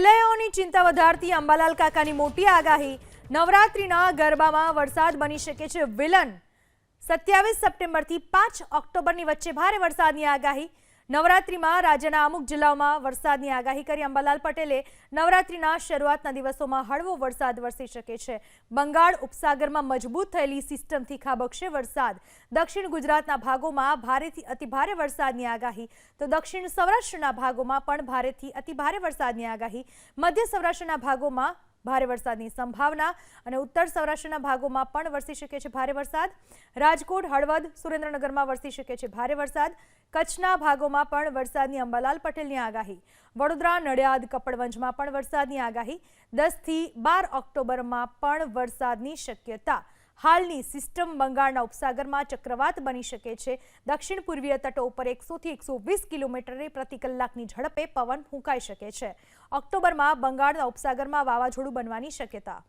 લોકોની ચિંતા વધારતી અંબાલાલ કાકાની મોટી આગાહી. નવરાત્રિના ગરબામાં વરસાદ બની શકે છે વિલન. સત્યાવીસ સપ્ટેમ્બરથી પાંચ ઓક્ટોબરની વચ્ચે ભારે વરસાદની આગાહી. નવરાત્રિમાં રાજ્યના અમુક જિલ્લાઓમાં વરસાદની આગાહી કરી અંબાલાલ પટેલે નવરાત્રિના શરૂઆતના દિવસોમાં હળવો વરસાદ વરસી શકે છે. બંગાળ ઉપસાગરમાં મજબૂત થયેલી સિસ્ટમથી ખાબકશે વરસાદ. દક્ષિણ ગુજરાતના ભાગોમાં ભારેથી અતિભારે વરસાદની આગાહી. તો દક્ષિણ સૌરાષ્ટ્રના ભાગોમાં પણ ભારેથી અતિભારે વરસાદની આગાહી. મધ્ય સૌરાષ્ટ્રના ભાગોમાં ભારે વરસાદની સંભાવના અને ઉત્તર સૌરાષ્ટ્રના ભાગોમાં પણ વરસી શકે છે ભારે વરસાદ. રાજકોટ, હળવદ, સુરેન્દ્રનગરમાં વરસી શકે છે ભારે વરસાદ. કચ્છના ભાગોમાં પણ વરસાદની અંબાલાલ પટેલની આગાહી. વડોદરા, નડિયાદ, કપડવંજમાં પણ વરસાદની આગાહી. દસથી બાર ઓક્ટોબરમાં પણ વરસાદની શક્યતા. હાલની સિસ્ટમ બંગાળના ઉપસાગરમાં ચક્રવાત બની શકે છે. દક્ષિણ પૂર્વીય તટો ઉપર એકસોથી એકસો વીસ કિલોમીટરે પ્રતિ કલાકની ઝડપે પવન ફૂંકાઈ શકે છે. ઓક્ટોબરમાં બંગાળના ઉપસાગરમાં વાવાઝોડું બનવાની શક્યતા